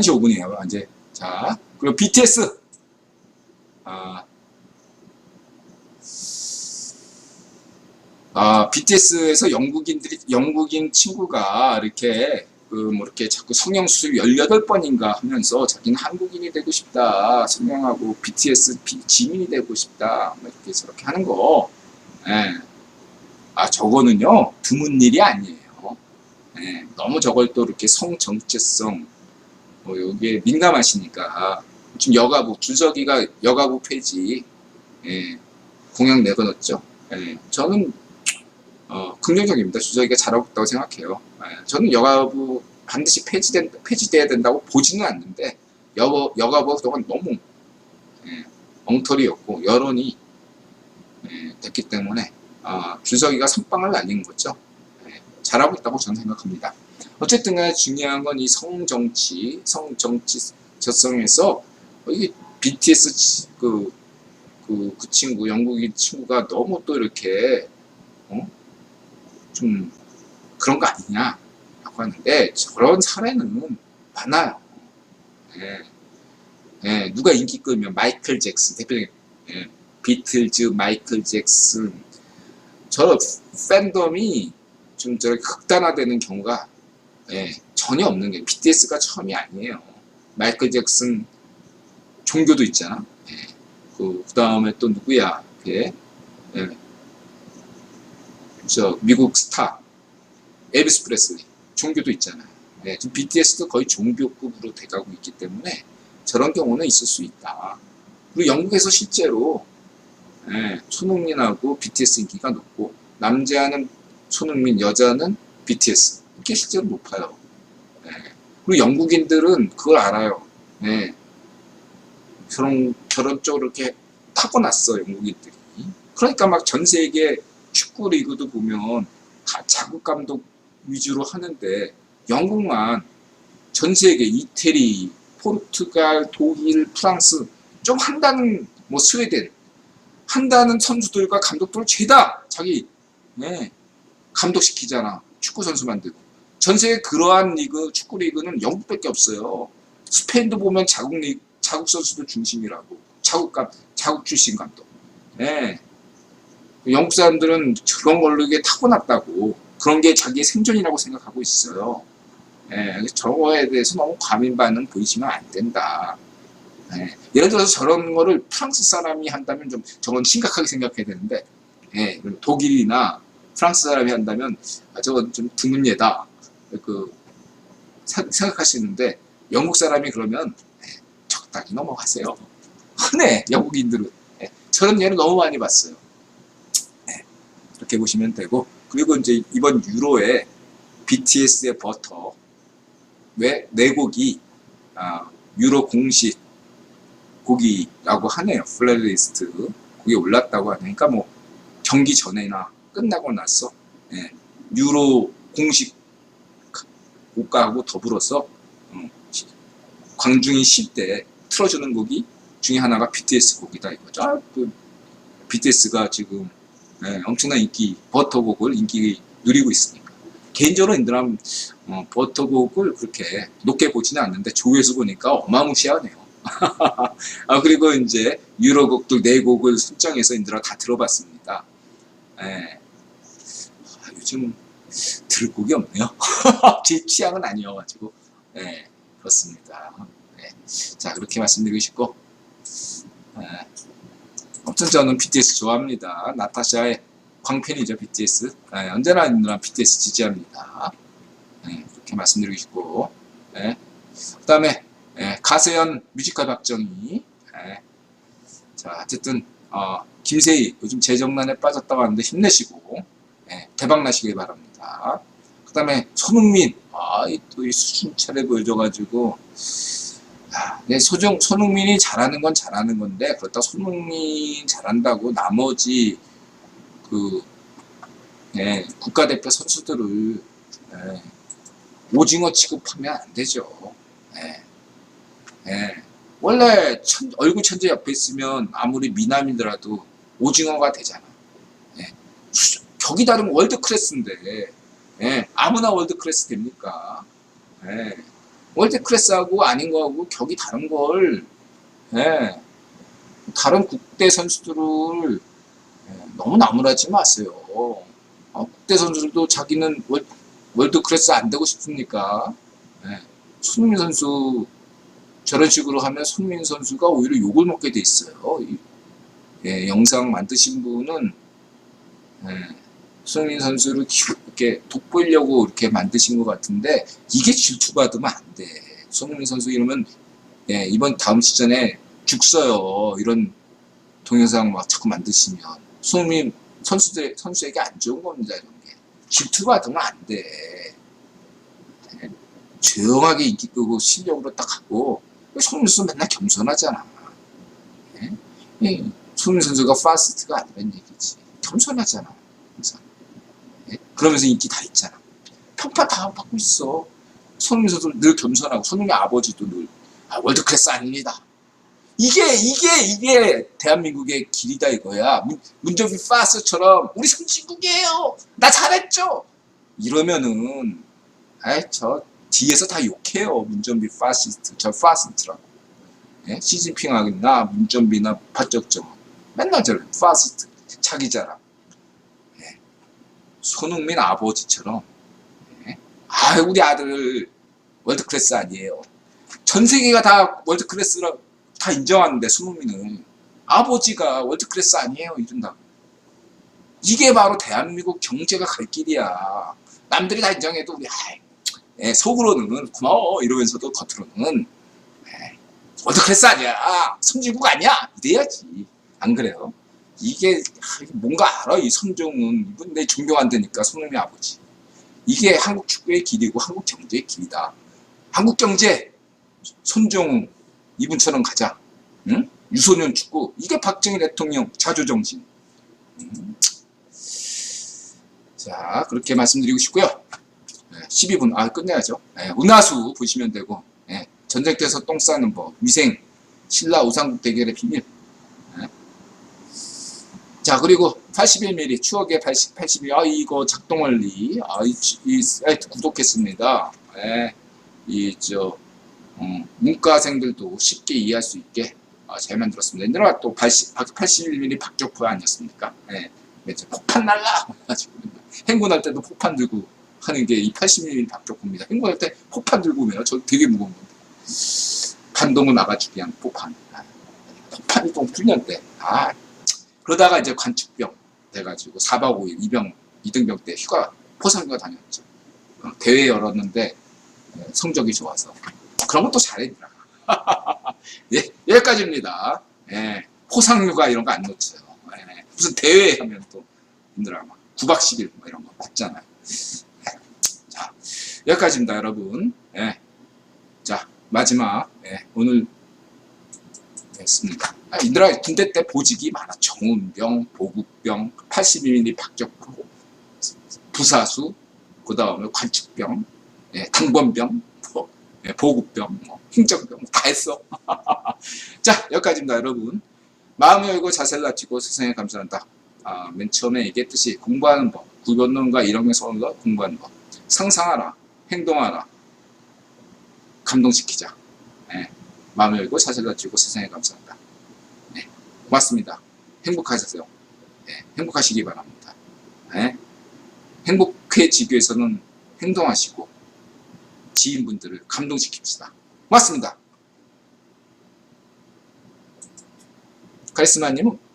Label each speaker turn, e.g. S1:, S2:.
S1: 1시 5분이에요. 이제 자 그리고 BTS 아, 아 BTS에서 영국인들이 영국인 친구가 이렇게 그 뭐 이렇게 자꾸 성형 수술 18번인가 하면서 자기는 한국인이 되고 싶다 성형하고 BTS 비- 지민이 되고 싶다 뭐 이렇게 저렇게 하는 거 예. 아 저거는요 드문 일이 아니에요 예. 너무 저걸 또 이렇게 성 정체성 뭐 여기에 민감하시니까 지금 여가부 주석이가 여가부 폐지 예, 공약 내걸었죠. 예, 저는 어, 긍정적입니다. 주석이가 잘하고 있다고 생각해요. 예, 저는 여가부 반드시 폐지된 폐지돼야 된다고 보지는 않는데 여 여가부가 그동안 너무 예, 엉터리였고 여론이 예, 됐기 때문에 아, 주석이가 선빵을 날린 거죠. 예, 잘하고 있다고 저는 생각합니다. 어쨌든 간에 중요한 건 이 성정치, 성정치 저성에서 이게 BTS 치- 그, 그, 그 친구, 영국인 친구가 너무 또 이렇게, 어? 좀 그런 거 아니냐? 라고 하는데 저런 사례는 많아요. 예. 예, 누가 인기 끌면 마이클 잭슨, 대표적인, 예, 비틀즈, 마이클 잭슨. 저런 팬덤이 좀 저렇게 극단화되는 경우가 예, 전혀 없는 게 BTS가 처음이 아니에요. 마이클 잭슨 종교도 있잖아. 예. 그 다음에 또 누구야? 예. 예. 저 미국 스타 에비스 프레슬리 종교도 있잖아요. 예. 지금 BTS도 거의 종교급으로 돼가고 있기 때문에 저런 경우는 있을 수 있다. 그리고 영국에서 실제로 예, 손흥민하고 BTS 인기가 높고 남자는 손흥민, 여자는 BTS 실제로 높아요. 예. 그리고 영국인들은 그걸 알아요. 예. 저런 저런 쪽으로 이렇게 타고났어 영국인들이. 그러니까 막 전 세계 축구 리그도 보면 다 자국 감독 위주로 하는데 영국만 전 세계 이태리, 포르투갈, 독일, 프랑스 좀 한다는 뭐 스웨덴 한다는 선수들과 감독들을 죄다 자기 네, 감독시키잖아 축구 선수 만들고 전 세계 그러한 리그 축구 리그는 영국밖에 없어요. 스페인도 보면 자국 리 자국 선수들 중심이라고 자국 감 자국 출신 감독. 예. 영국 사람들은 그런 걸로 이게 타고났다고 그런 게 자기의 생존이라고 생각하고 있어요. 예. 저거에 대해서 너무 과민 반응 보이시면 안 된다. 예. 예를 들어서 저런 거를 프랑스 사람이 한다면 좀 저건 심각하게 생각해야 되는데 예. 독일이나 프랑스 사람이 한다면 아, 저건 좀 드문 예다. 그 사- 생각하시는데 영국 사람이 그러면 예, 적당히 넘어가세요. 흔해 영국인들은 예, 저런 예를 너무 많이 봤어요. 예, 이렇게 보시면 되고 그리고 이제 이번 유로에 BTS의 버터 왜네 곡이 아, 유로 공식 곡이라고 하네요. 플레이리스트 곡이 올랐다고 하니까 뭐 경기 전에나 끝나고 나서 예, 유로 공식 곡가하고 더불어서 음, 광중이 쉴 때 틀어주는 곡이 중에 하나가 BTS 곡이다 이거죠. 아, 그 BTS가 지금 예, 엄청난 인기 버터곡을 인기 누리고 있으니까 개인적으로 인들한 어, 버터곡을 그렇게 높게 보지는 않는데 조회수 보니까 어마무시하네요. 아 그리고 이제 유로곡들 네 곡을 선정해서 인들아 다 들어봤습니다. 예. 아, 요즘 들을 곡이 없네요. 제 취향은 아니어가지고 네 그렇습니다. 네. 자 그렇게 말씀드리고 싶고 네. 아무튼 저는 BTS 좋아합니다. 나타샤의 광팬이죠 BTS. 네, 언제나 있는 BTS 지지합니다. 네, 그렇게 말씀드리고 싶고 네. 그 다음에 네, 가세현 뮤지컬 박정희. 네. 자 어쨌든 어, 김세희 요즘 재정난에 빠졌다고 하는데 힘내시고 네, 대박 나시길 바랍니다. 그 다음에 손흥민, 아, 또이 수준차를 보여줘가지고, 아, 네, 소정, 손흥민이 잘하는 건 잘하는 건데, 그렇다 손흥민 잘한다고 나머지, 그, 네, 국가대표 선수들을, 네, 오징어 취급하면 안 되죠. 네, 네. 원래 천- 얼굴 천재 옆에 있으면 아무리 미남이더라도 오징어가 되잖아. 네. 수- 격이 다르면 월드 클래스인데 예, 아무나 월드 클래스 됩니까? 예. 월드 클래스하고 아닌 거하고 격이 다른 걸 예, 다른 국대 선수들을 예, 너무 나무라지 마세요. 아, 국대 선수들도 자기는 월, 월드 클래스 안 되고 싶습니까? 예, 손흥민 선수 저런 식으로 하면 손흥민 선수가 오히려 욕을 먹게 돼 있어요. 이- 예, 영상 만드신 분은 예, 손흥민 선수를 키- 이렇게 돋보이려고 이렇게 만드신 것 같은데 이게 질투받으면 안 돼. 손흥민 선수 이러면 예, 이번 다음 시즌에 죽어요. 이런 동영상 막 자꾸 만드시면 손흥민 선수들 선수에게 안 좋은 겁니다. 이런 게 질투받으면 안 돼. 예, 조용하게 인기 끄고 실력으로 딱 하고 손흥민 선수 맨날 겸손하잖아. 예? 이 손흥민 선수가 파스트가 아니란 얘기지. 겸손하잖아. 항상. 예? 그러면서 인기 다 있잖아. 평판 다 받고 있어. 손흥민 선수 늘 겸손하고 손흥민 아버지도 늘 아, 월드 클래스 아닙니다. 이게 이게 이게 대한민국의 길이다 이거야. 문, 문정비 파스처럼 우리 선진국이에요. 나 잘했죠. 이러면은 아이 저 뒤에서 다 욕해요. 문정비 파시스트 저 파시스트라고. 예? 시진핑하나 문정비나 박적정 맨날 저래 파시스트 자기 자랑. 예. 손흥민 아버지처럼 예? 아 우리 아들 월드 클래스 아니에요. 전 세계가 다 월드 클래스라 다 인정하는데 손흥민은 아버지가 월드 클래스 아니에요 이런다. 이게 바로 대한민국 경제가 갈 길이야. 남들이 다 인정해도 우리 아이, 예, 속으로는 고마워 이러면서도 겉으로는 에이, 월드 클래스 아니야. 선진국 아니야. 이래야지. 안 그래요? 이게 뭔가 알아 이 손종은 이분 내 존경한다니까 손흥민 아버지. 이게 한국 축구의 길이고 한국 경제의 길이다. 한국 경제 손종 이분처럼 가자. 응? 유소년 축구 이게 박정희 대통령 자조 정신. 음. 자 그렇게 말씀드리고 싶고요. 네, 12분 아 끝내야죠. 네, 운하수 보시면 되고 네, 전쟁터에서 똥 싸는 법 위생 신라 우상국 대결의 비밀. 네. 자 그리고 81mm 추억의 80, 82. 아 이거 작동원리 아, 이, 이 사이트 구독했습니다. 네, 이저 음, 문과생들도 쉽게 이해할 수 있게 아, 잘 만들었습니다. 옛날에 또 80, 81mm 박격포 아니었습니까? 네, 이제 폭탄 날라 행군할 때도 폭탄 들고 하는 게 이 80mm 박격포입니다. 행군할 때 폭탄 들고 오면 저 되게 무거운 건데 반동을 막아주기 위한 폭탄. 아, 폭탄이 좀 훈련 때. 아, 그러다가 이제 관측병 돼가지고 4박 5일 이병 이등병 때 휴가 포상휴가 다녔죠. 어, 대회 열었는데 예, 성적이 좋아서 그런 것도 잘해니까. 예, 여기까지입니다. 예, 포상휴가 이런 거 안 놓쳐요. 예, 무슨 대회 하면 또 힘들어. 막 9박 10일 뭐 이런 거 받잖아요. 예, 자, 여기까지입니다, 여러분. 예, 자, 마지막. 예, 오늘 했습니다. 아, 인들아 군대 때 보직이 많아. 정운병, 보급병, 82mm 박격포, 부사수, 그 다음에 관측병, 예, 당번병, 뭐, 예, 보급병, 뭐, 행정병 다 했어. 자 여기까지입니다 여러분. 마음 열고 자세를 낮추고 세상에 감사한다. 아, 맨 처음에 얘기했듯이 공부하는 법, 구변론과 일억명 서론과 공부하는 법, 상상하라, 행동하라, 감동시키자. 예, 마음 열고 자세를 낮추고 세상에 감사한다. 네, 고맙습니다. 행복하세요. 예, 행복하시기 바랍니다. 예, 행복해지기 위해서는 행동하시고 지인분들을 감동시킵시다. 고맙습니다. 카리스마님은